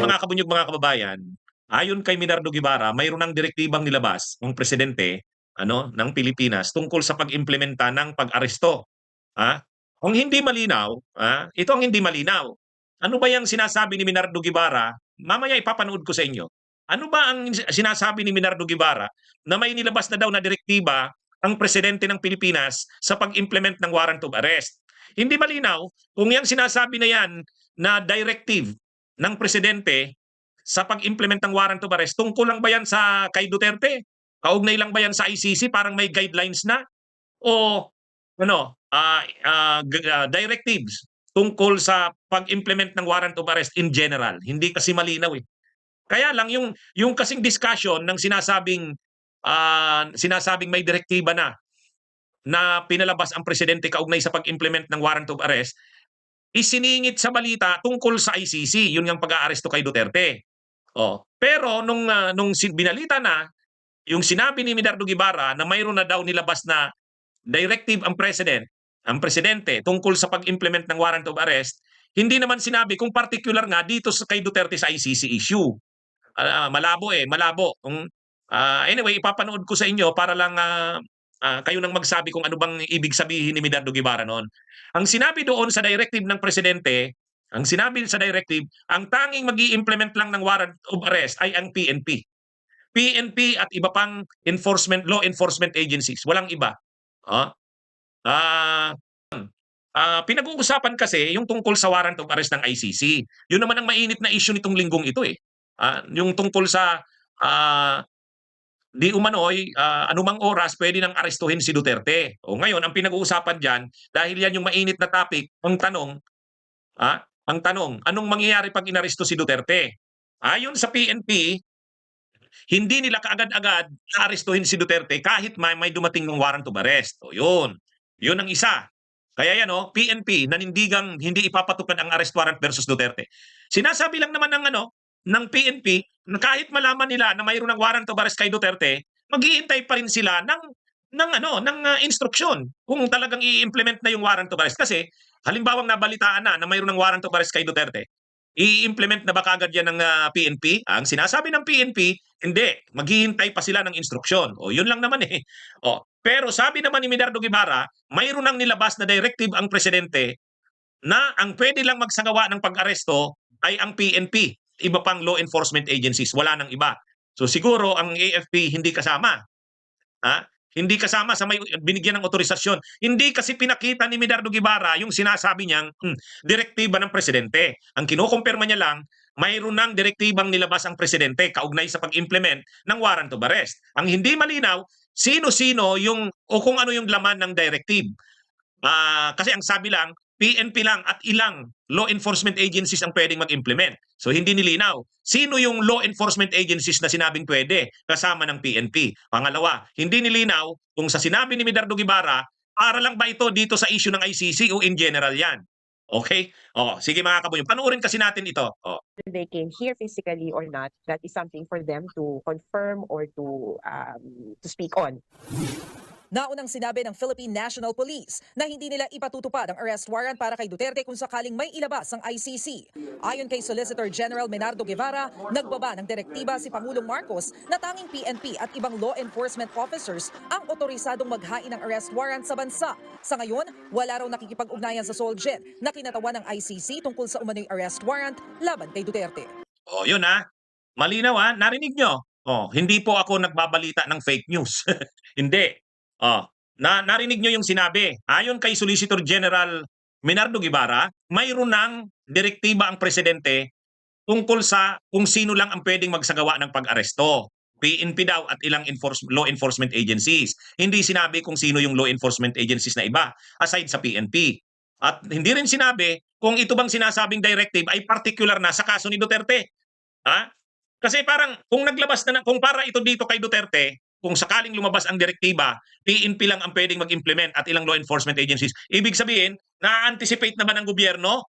Mga kabunyog, mga kababayan, ayon kay Minardo Guevara, mayroon ng direktibang nilabas ang presidente ano ng Pilipinas tungkol sa pag-implementa ng pag-aresto. Ha? Kung hindi malinaw, ha? ito ang hindi malinaw. Ano ba yung sinasabi ni Minardo Guevara? Mamaya ipapanood ko sa inyo. Ano ba ang sinasabi ni Minardo Guevara na may nilabas na daw na direktiba ang presidente ng Pilipinas sa pag-implement ng warrant of arrest? Hindi malinaw kung yung sinasabi na yan na directive ng presidente sa pag-implement ng warrant of arrest, tungkol lang ba yan sa kay Duterte? Kaugnay lang ba yan sa ICC? Parang may guidelines na? O ano, ah, g- ah, directives tungkol sa pag-implement ng warrant of arrest in general? Hindi kasi malinaw eh. Kaya lang yung yung kasing discussion ng sinasabing ah, sinasabing may direktiba na na pinalabas ang presidente kaugnay sa pag-implement ng warrant of arrest, isiningit sa balita tungkol sa ICC, yun yung pag-aaresto kay Duterte. Oh, pero nung ah, nung binalita na yung sinabi ni Midardo Guevara na mayroon na daw nilabas na directive ang president, ang presidente tungkol sa pag-implement ng warrant of arrest, hindi naman sinabi kung particular nga dito sa kay Duterte sa ICC issue. Ah, malabo eh, malabo. Kung ah, anyway, ipapanood ko sa inyo para lang ah, ah, kayo nang magsabi kung ano bang ibig sabihin ni Midardo Guevara noon. Ang sinabi doon sa directive ng presidente, ang sinabi sa directive, ang tanging mag implement lang ng warrant of arrest ay ang PNP. PNP at iba pang enforcement law enforcement agencies, walang iba. Ah, ah, ah, pinag-uusapan kasi yung tungkol sa warrant of arrest ng ICC. Yun naman ang mainit na issue nitong linggong ito eh. Ah, yung tungkol sa ah, di umano'y ah, anumang oras pwede nang arestuhin si Duterte. O ngayon, ang pinag-uusapan diyan dahil yan yung mainit na topic, ang tanong, ah, ang tanong, anong mangyayari pag inaresto si Duterte? Ayon sa PNP, hindi nila kaagad-agad aarestuhin si Duterte kahit may, may dumating ng warrant of arrest. O yun. Yun ang isa. Kaya yan oh, PNP nanindigang hindi ipapatupad ang arrest warrant versus Duterte. Sinasabi lang naman ng ano, ng PNP na kahit malaman nila na mayroon ng warrant of arrest kay Duterte, maghihintay pa rin sila ng ng ano, ng ah, instruksyon kung talagang i-implement na yung warrant of arrest kasi halimbawa nabalitaan na na mayroon ng warrant of arrest kay Duterte, i-implement na ba kagad yan ng ah, PNP? Ang sinasabi ng PNP, hindi, maghihintay pa sila ng instruksyon. O yun lang naman eh. O, pero sabi naman ni Midardo Guevara, mayroon nang nilabas na directive ang presidente na ang pwede lang magsagawa ng pag-aresto ay ang PNP. Iba pang law enforcement agencies, wala nang iba. So siguro ang AFP hindi kasama. Ha? Hindi kasama sa may binigyan ng otorisasyon. Hindi kasi pinakita ni Midardo Guevara yung sinasabi niyang hmm, direktiba ng presidente. Ang kinukumpirma niya lang, mayroon ng direktibang nilabas ang presidente kaugnay sa pag-implement ng warrant of arrest. Ang hindi malinaw, sino-sino yung o kung ano yung laman ng directive. Ah, kasi ang sabi lang, PNP lang at ilang law enforcement agencies ang pwedeng mag-implement. So hindi nilinaw. Sino yung law enforcement agencies na sinabing pwede kasama ng PNP? Pangalawa, hindi nilinaw kung sa sinabi ni Midardo Guevara, para lang ba ito dito sa issue ng ICC o in general yan? Okay? O, sige mga kabunyo, panoorin kasi natin ito. O. whether they came here physically or not, that is something for them to confirm or to um, to speak on. Naunang sinabi ng Philippine National Police na hindi nila ipatutupad ang arrest warrant para kay Duterte kung sakaling may ilabas ang ICC. Ayon kay Solicitor General Menardo Guevara, nagbaba ng direktiba si Pangulong Marcos na tanging PNP at ibang law enforcement officers ang otorisadong maghain ng arrest warrant sa bansa. Sa ngayon, wala raw nakikipag-ugnayan sa Solgen na kinatawan ng ICC tungkol sa umano'y arrest warrant laban kay Duterte. O, yun ha. Malinaw ha. Narinig nyo. O, hindi po ako nagbabalita ng fake news. hindi. O, na, narinig nyo yung sinabi. Ayon kay Solicitor General Minardo Guevara, mayroon ng direktiba ang presidente tungkol sa kung sino lang ang pwedeng magsagawa ng pag-aresto. PNP daw at ilang enforce, law enforcement agencies. Hindi sinabi kung sino yung law enforcement agencies na iba aside sa PNP. At hindi rin sinabi kung ito bang sinasabing directive ay particular na sa kaso ni Duterte. Ha? Kasi parang kung naglabas na, kung para ito dito kay Duterte, kung sakaling lumabas ang direktiba, PNP lang ang pwedeng mag-implement at ilang law enforcement agencies. Ibig sabihin, na-anticipate naman ng gobyerno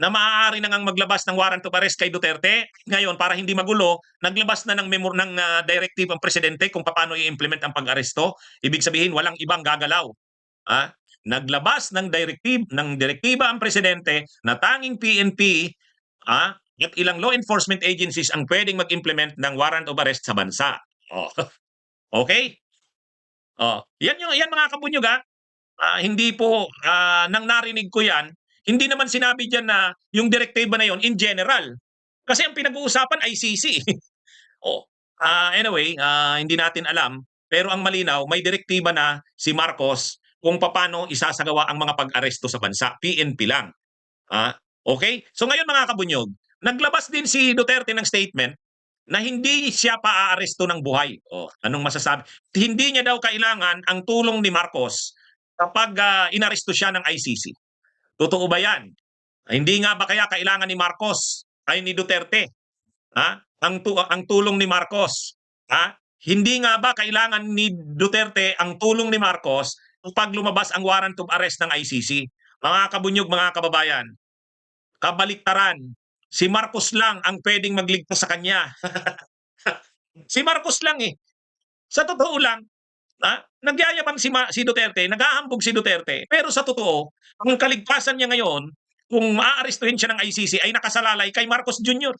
na maaari na ngang maglabas ng warrant of arrest kay Duterte. Ngayon, para hindi magulo, naglabas na ng, memo, ng ah, directive ang presidente kung paano i-implement ang pag-aresto. Ibig sabihin, walang ibang gagalaw. Ah, naglabas ng directive ng direktiba ang presidente na tanging PNP ah, at ilang law enforcement agencies ang pwedeng mag-implement ng warrant of arrest sa bansa. Oh. Okay? Oh, yan yung yan mga kabunyog ah. Ah, hindi po ah, nang narinig ko yan, hindi naman sinabi diyan na yung direktiba na yon in general. Kasi ang pinag-uusapan ICC. oh, ah anyway, ah, hindi natin alam pero ang malinaw may direktiba na si Marcos kung paano isasagawa ang mga pag-aresto sa bansa. PNP lang. Ah, okay? So ngayon mga kabunyog, naglabas din si Duterte ng statement na hindi siya paaaresto ng buhay. Oh, anong masasabi? Hindi niya daw kailangan ang tulong ni Marcos kapag ah, inaresto siya ng ICC. Totoo ba 'yan? Hindi nga ba kaya kailangan ni Marcos ay ni Duterte? Ha? Ang tu- ang tulong ni Marcos. Ha? Hindi nga ba kailangan ni Duterte ang tulong ni Marcos pag lumabas ang warrant of arrest ng ICC? Mga kabunyog, mga kababayan, kabaliktaran. Si Marcos lang ang pwedeng magligtas sa kanya. si Marcos lang eh. Sa totoo lang, ha, nagyayabang si, Ma- si Duterte, naghahambog si Duterte, pero sa totoo, ang kaligtasan niya ngayon, kung maaarestuhin siya ng ICC, ay nakasalalay kay Marcos Jr.